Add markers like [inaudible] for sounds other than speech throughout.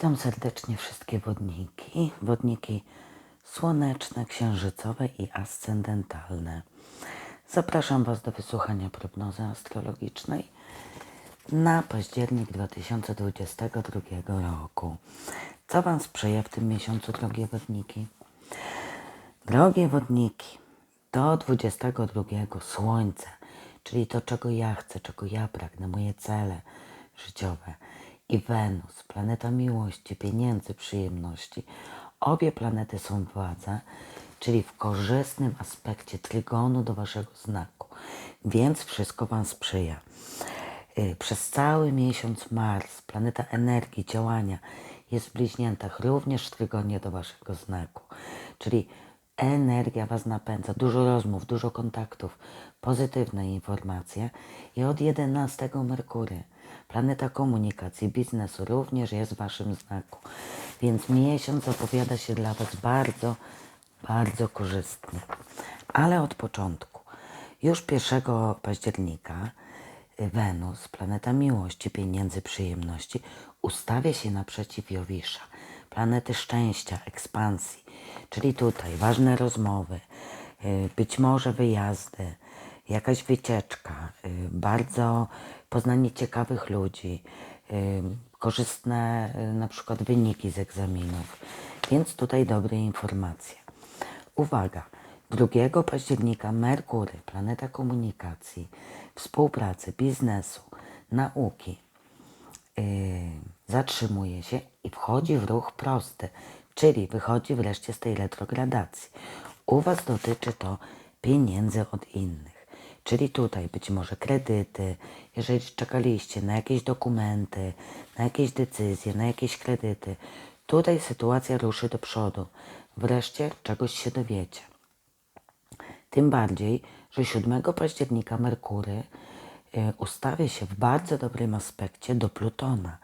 Witam serdecznie wszystkie wodniki, wodniki słoneczne, księżycowe i ascendentalne. Zapraszam Was do wysłuchania prognozy astrologicznej na październik 2022 roku. Co Wam sprzyja w tym miesiącu, drogie wodniki? Drogie wodniki, do 22 Słońce, czyli to, czego ja chcę, czego ja pragnę, moje cele życiowe i Wenus, planeta miłości, pieniędzy, przyjemności. Obie planety są w wadze, czyli w korzystnym aspekcie trygonu do Waszego znaku, więc wszystko Wam sprzyja. Y, Przez cały miesiąc Mars, planeta energii, działania, jest w bliźniętach, również w trygonie do Waszego znaku, czyli energia Was napędza, dużo rozmów, dużo kontaktów, pozytywne informacje i od 11 Merkury, planeta komunikacji, biznesu również jest w Waszym znaku, więc miesiąc zapowiada się dla Was bardzo, bardzo korzystnie. Ale od początku, już 1 października Wenus, planeta miłości, pieniędzy, przyjemności, ustawia się naprzeciw Jowisza, planety szczęścia, ekspansji, czyli tutaj ważne rozmowy, y, być może wyjazdy, jakaś wycieczka, y, bardzo poznanie ciekawych ludzi, korzystne y, na przykład wyniki z egzaminów, więc tutaj dobre informacje. Uwaga! 2 października Merkury, planeta komunikacji, współpracy, biznesu, nauki, yy, zatrzymuje się i wchodzi w ruch prosty, czyli wychodzi wreszcie z tej retrogradacji. U Was dotyczy to pieniędzy od innych. Czyli tutaj być może kredyty, jeżeli czekaliście na jakieś dokumenty, na jakieś decyzje, na jakieś kredyty, tutaj sytuacja ruszy do przodu. Wreszcie czegoś się dowiecie. Tym bardziej, że 7 października Merkury y, ustawia się w bardzo dobrym aspekcie do Plutona,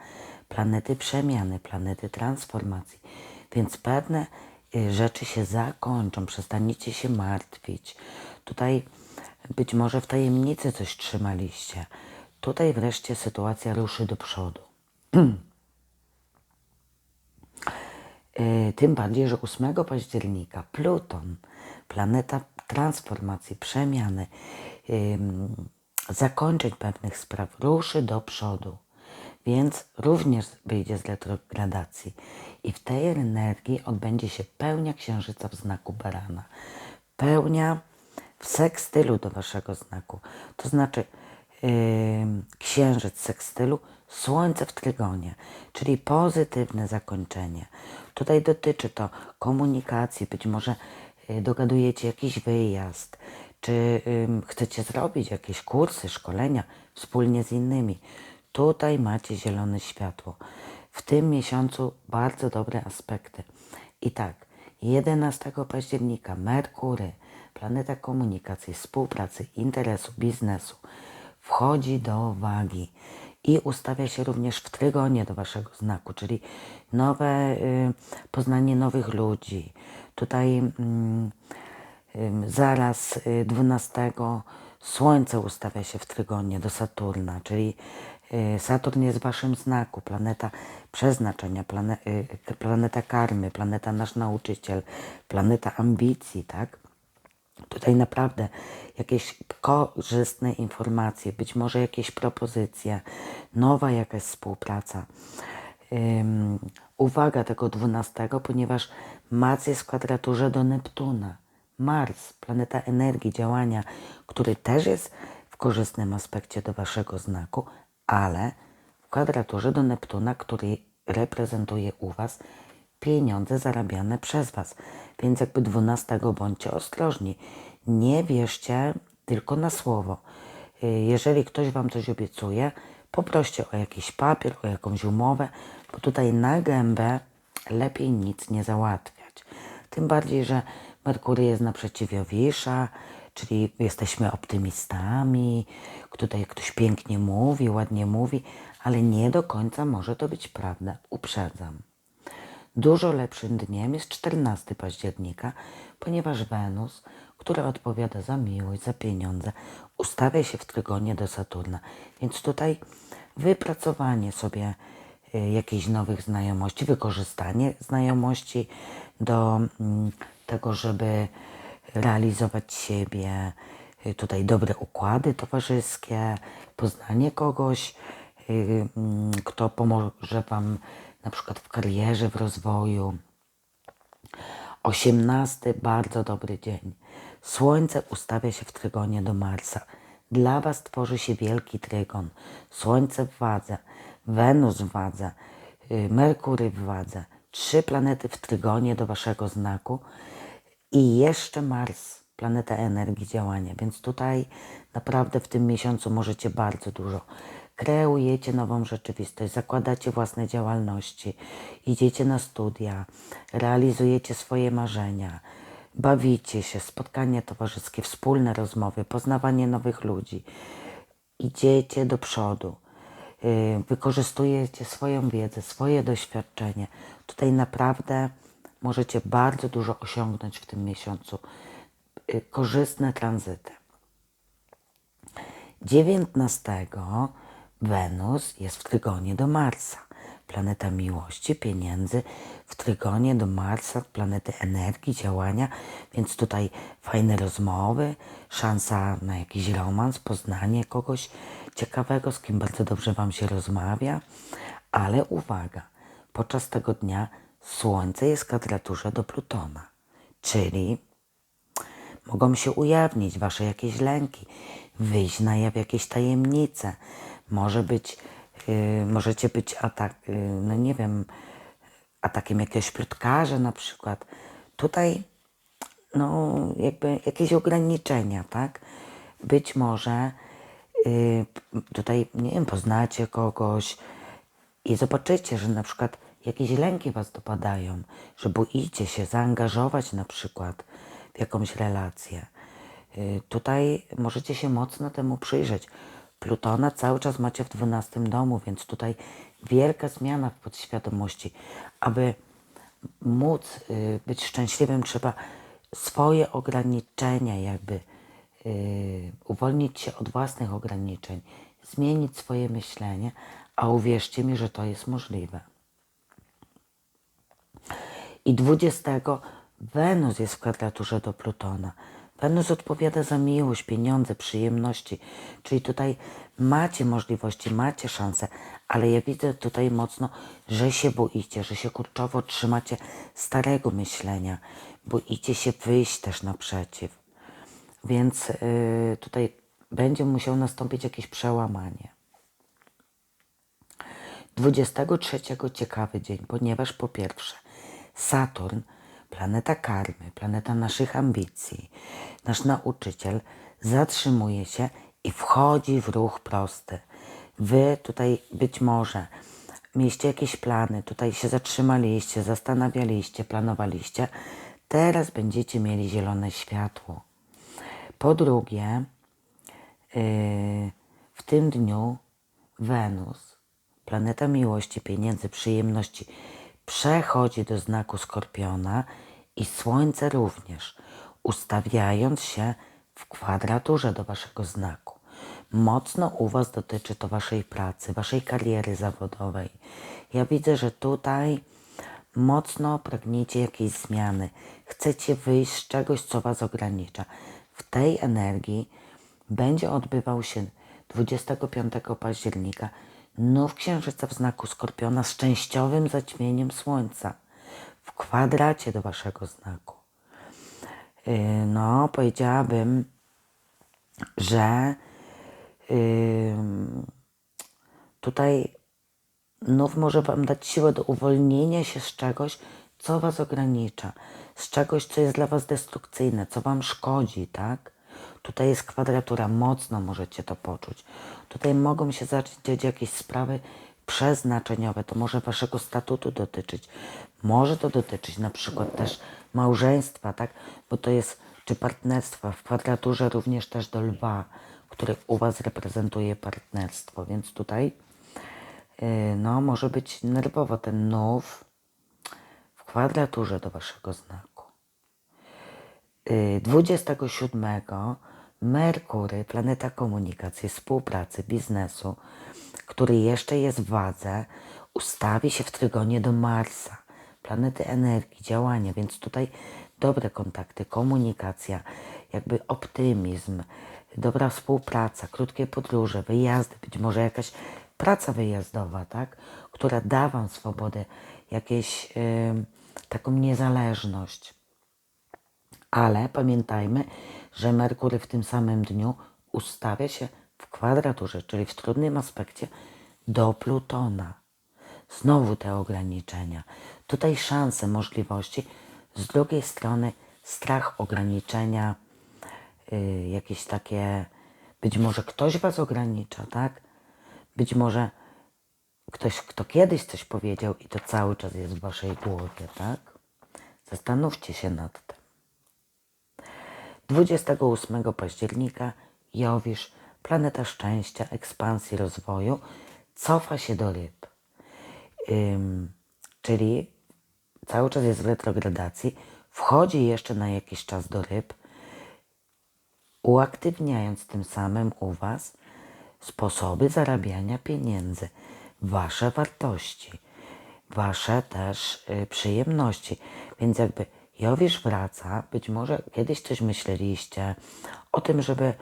planety przemiany, planety transformacji, więc pewne y, rzeczy się zakończą, przestaniecie się martwić. Tutaj być może w tajemnicy coś trzymaliście. Tutaj wreszcie sytuacja ruszy do przodu. [clears throat] Y, Tym bardziej, że 8 października Pluton, planeta transformacji, przemiany, zakończeń pewnych spraw, ruszy do przodu. Więc również wyjdzie z retrogradacji. I w tej energii odbędzie się pełnia księżyca w znaku barana. Pełnia w sekstylu do waszego znaku. To znaczy yy, księżyc sekstylu, słońce w trygonie, czyli pozytywne zakończenie. Tutaj dotyczy to komunikacji, być może yy, dogadujecie jakiś wyjazd, czy yy, chcecie zrobić jakieś kursy, szkolenia wspólnie z innymi. Tutaj macie zielone światło. W tym miesiącu bardzo dobre aspekty. I tak, 11 października Merkury, planeta komunikacji, współpracy, interesu, biznesu, wchodzi do wagi i ustawia się również w trygonie do waszego znaku, czyli nowe y, poznanie nowych ludzi. Tutaj y, y, zaraz y, 12 Słońce ustawia się w trygonie do Saturna, czyli y, Saturn jest w waszym znaku, planeta przeznaczenia, y, planeta karmy, planeta nasz nauczyciel, planeta ambicji, tak? Tutaj naprawdę jakieś korzystne informacje, być może jakieś propozycje, nowa jakaś współpraca. Ym, uwaga tego 12, ponieważ Mars jest w kwadraturze do Neptuna. Mars, planeta energii, działania, który też jest w korzystnym aspekcie do waszego znaku, ale w kwadraturze do Neptuna, który reprezentuje u was pieniądze zarabiane przez Was. Więc jakby 12 bądźcie ostrożni. Nie wierzcie tylko na słowo. Y, Jeżeli ktoś Wam coś obiecuje, poproście o jakiś papier, o jakąś umowę, bo tutaj na gębę lepiej nic nie załatwiać. Tym bardziej, że Merkury jest naprzeciw Jowisza, czyli jesteśmy optymistami, tutaj ktoś pięknie mówi, ładnie mówi, ale nie do końca może to być prawda. Uprzedzam. Dużo lepszym dniem jest 14 października, ponieważ Wenus, która odpowiada za miłość, za pieniądze, ustawia się w trygonie do Saturna. Więc tutaj wypracowanie sobie y, jakichś nowych znajomości, wykorzystanie znajomości do mm, tego, żeby realizować siebie, y, tutaj dobre układy towarzyskie, poznanie kogoś, y, mm, kto pomoże Wam na przykład w karierze, w rozwoju. Osiemnasty, bardzo dobry dzień. Słońce ustawia się w trygonie do Marsa. Dla Was tworzy się wielki trygon. Słońce w wadze, Wenus w wadze, y, Merkury w wadze. Trzy planety w trygonie do Waszego znaku i jeszcze Mars, planeta energii działania. Więc tutaj naprawdę w tym miesiącu możecie bardzo dużo. Kreujecie nową rzeczywistość, zakładacie własne działalności, idziecie na studia, realizujecie swoje marzenia, bawicie się, spotkania towarzyskie, wspólne rozmowy, poznawanie nowych ludzi. Idziecie do przodu, yy, wykorzystujecie swoją wiedzę, swoje doświadczenie. Tutaj naprawdę możecie bardzo dużo osiągnąć w tym miesiącu. Yy, korzystne tranzyty. 19 Wenus jest w trygonie do Marsa. Planeta miłości, pieniędzy, w trygonie do Marsa, planety energii, działania, więc tutaj fajne rozmowy, szansa na jakiś romans, poznanie kogoś ciekawego, z kim bardzo dobrze Wam się rozmawia. Ale uwaga, podczas tego dnia Słońce jest w kwadraturze do Plutona, czyli mogą się ujawnić Wasze jakieś lęki, wyjść na jaw jakieś tajemnice, może być, yy, możecie być atak, yy, no nie wiem, atakiem jakiegoś plotkarza na przykład. Tutaj, no jakby jakieś ograniczenia, tak? Być może yy, tutaj, nie wiem, poznacie kogoś i zobaczycie, że na przykład jakieś lęki was dopadają, że boicie się zaangażować na przykład w jakąś relację. Yy, tutaj możecie się mocno temu przyjrzeć. Plutona cały czas macie w 12 domu, więc tutaj wielka zmiana w podświadomości. Aby móc y, być szczęśliwym, trzeba swoje ograniczenia jakby y, uwolnić się od własnych ograniczeń, zmienić swoje myślenie, a uwierzcie mi, że to jest możliwe. I 20 Wenus jest w kwadraturze do Plutona. Wenus odpowiada za miłość, pieniądze, przyjemności. Czyli tutaj macie możliwości, macie szanse, ale ja widzę tutaj mocno, że się boicie, że się kurczowo trzymacie starego myślenia. Boicie się wyjść też naprzeciw. Więc yy, tutaj będzie musiał nastąpić jakieś przełamanie. 23 ciekawy dzień, ponieważ po pierwsze Saturn planeta karmy, planeta naszych ambicji, nasz nauczyciel zatrzymuje się i wchodzi w ruch prosty. Wy tutaj być może mieliście jakieś plany, tutaj się zatrzymaliście, zastanawialiście, planowaliście. Teraz będziecie mieli zielone światło. Po drugie, yy, w tym dniu Wenus, planeta miłości, pieniędzy, przyjemności, przechodzi do znaku skorpiona i Słońce również, ustawiając się w kwadraturze do Waszego znaku. Mocno u Was dotyczy to Waszej pracy, Waszej kariery zawodowej. Ja widzę, że tutaj mocno pragniecie jakiejś zmiany. Chcecie wyjść z czegoś, co Was ogranicza. W tej energii będzie odbywał się 25 października nów księżyca w znaku Skorpiona z częściowym zaćmieniem Słońca w kwadracie do Waszego znaku. Yy, no, powiedziałabym, że tutaj nów może Wam dać siłę do uwolnienia się z czegoś, co Was ogranicza, z czegoś, co jest dla Was destrukcyjne, co Wam szkodzi, tak? Tutaj jest kwadratura, mocno możecie to poczuć. Tutaj mogą się zacząć jakieś sprawy przeznaczeniowe, to może waszego statutu dotyczyć. Może to dotyczyć na przykład też małżeństwa, tak? Bo to jest, czy partnerstwa w kwadraturze również też do lwa, który u was reprezentuje partnerstwo, więc tutaj yy, no może być nerwowo ten nów w kwadraturze do waszego znaku. Yy, 27 Merkury, planeta komunikacji, współpracy, biznesu, który jeszcze jest w wadze, ustawi się w trygonie do Marsa, planety energii, działania, więc tutaj dobre kontakty, komunikacja, jakby optymizm, dobra współpraca, krótkie podróże, wyjazdy, być może jakaś praca wyjazdowa, tak, która da Wam swobodę, jakieś taką niezależność. Ale pamiętajmy, że Merkury w tym samym dniu ustawia się w kwadraturze, czyli w trudnym aspekcie do Plutona. Znowu te ograniczenia. Tutaj szanse, możliwości. Z drugiej strony strach, ograniczenia, yy, jakieś takie, być może ktoś was ogranicza, tak? Być może ktoś, kto kiedyś coś powiedział i to cały czas jest w waszej głowie, tak? Zastanówcie się nad tym. 28 października Jowisz, planeta szczęścia, ekspansji, rozwoju, cofa się do ryb. Ym, czyli cały czas jest w retrogradacji, wchodzi jeszcze na jakiś czas do ryb, uaktywniając tym samym u Was sposoby zarabiania pieniędzy, Wasze wartości, Wasze też y, przyjemności. Więc jakby Jowisz wraca, być może kiedyś coś myśleliście o tym, żeby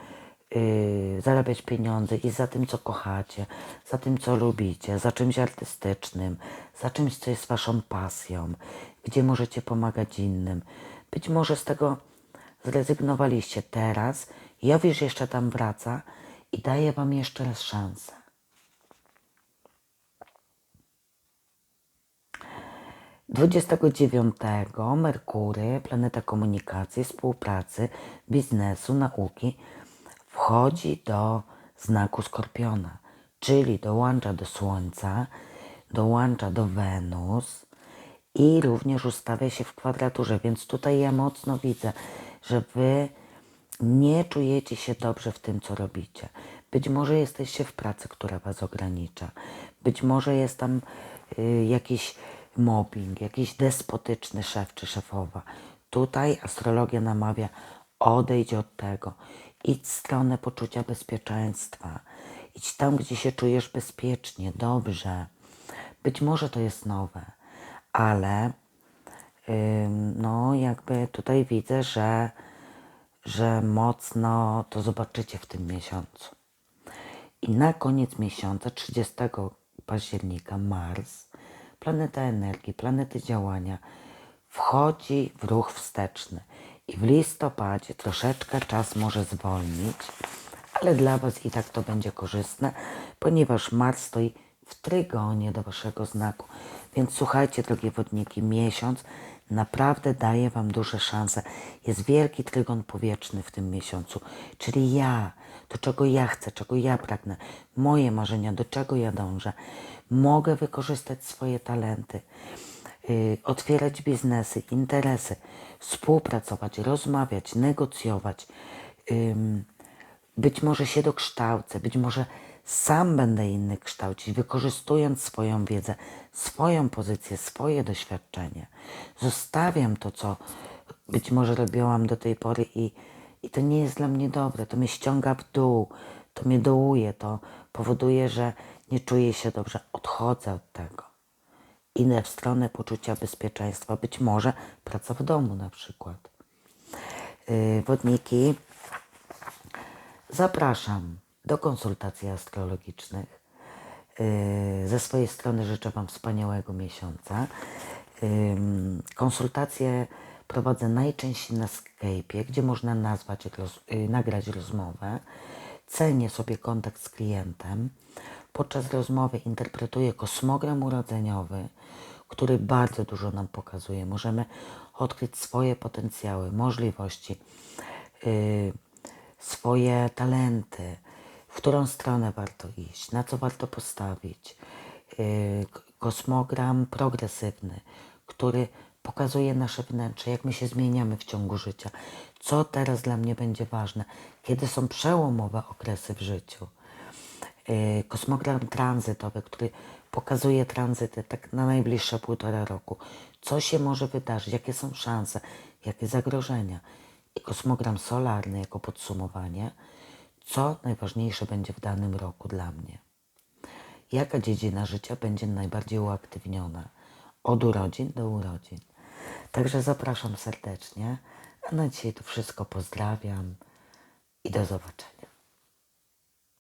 yy, zarabiać pieniądze i za tym, co kochacie, za tym, co lubicie, za czymś artystycznym, za czymś, co jest waszą pasją, gdzie możecie pomagać innym. Być może z tego zrezygnowaliście teraz. Jowisz jeszcze tam wraca i daje wam jeszcze raz szansę. 29 Merkury, planeta komunikacji, współpracy, biznesu, nauki, wchodzi do znaku Skorpiona, czyli dołącza do Słońca, dołącza do Wenus i również ustawia się w kwadraturze, więc tutaj ja mocno widzę, że wy nie czujecie się dobrze w tym, co robicie. Być może jesteście w pracy, która was ogranicza. Być może jest tam y, jakiś mobbing, jakiś despotyczny szef czy szefowa. Tutaj astrologia namawia, odejdź od tego, idź w stronę poczucia bezpieczeństwa, idź tam, gdzie się czujesz bezpiecznie, dobrze. Być może to jest nowe, ale no jakby tutaj widzę, że, że mocno to zobaczycie w tym miesiącu. I na koniec miesiąca, 30 października, Mars planeta energii, planety działania, wchodzi w ruch wsteczny. I w listopadzie troszeczkę czas może zwolnić, ale dla Was i tak to będzie korzystne, ponieważ Mars stoi w trygonie do Waszego znaku. Więc słuchajcie, drogie wodniki, miesiąc naprawdę daje Wam duże szanse. Jest wielki trygon powietrzny w tym miesiącu, czyli ja, do czego ja chcę, czego ja pragnę, moje marzenia, do czego ja dążę mogę wykorzystać swoje talenty, yy, otwierać biznesy, interesy, współpracować, rozmawiać, negocjować. Być może się dokształcę, być może sam będę inny kształcić, wykorzystując swoją wiedzę, swoją pozycję, swoje doświadczenie. Zostawiam to, co być może robiłam do tej pory i, i to nie jest dla mnie dobre. To mnie ściąga w dół, to mnie dołuje, to powoduje, że nie czuję się dobrze, odchodzę od tego. Inne w stronę poczucia bezpieczeństwa, być może praca w domu na przykład. Yy, wodniki, zapraszam do konsultacji astrologicznych. Yy, ze swojej strony życzę Wam wspaniałego miesiąca. Yy, konsultacje prowadzę najczęściej na Skype'ie, gdzie można nazwać, nagrać rozmowę. Cenię sobie kontakt z klientem. Podczas rozmowy interpretuję kosmogram urodzeniowy, który bardzo dużo nam pokazuje. Możemy odkryć swoje potencjały, możliwości, yy, swoje talenty, w którą stronę warto iść, na co warto postawić. Yy, kosmogram progresywny, który pokazuje nasze wnętrze, jak my się zmieniamy w ciągu życia, co teraz dla mnie będzie ważne, kiedy są przełomowe okresy w życiu. Y, kosmogram tranzytowy, który pokazuje tranzyty tak na najbliższe półtora roku. Co się może wydarzyć, jakie są szanse, jakie zagrożenia. I kosmogram solarny jako podsumowanie, co najważniejsze będzie w danym roku dla mnie. jaka dziedzina życia będzie najbardziej uaktywniona od urodzin do urodzin. Także zapraszam serdecznie, a na dzisiaj to wszystko pozdrawiam i do zobaczenia.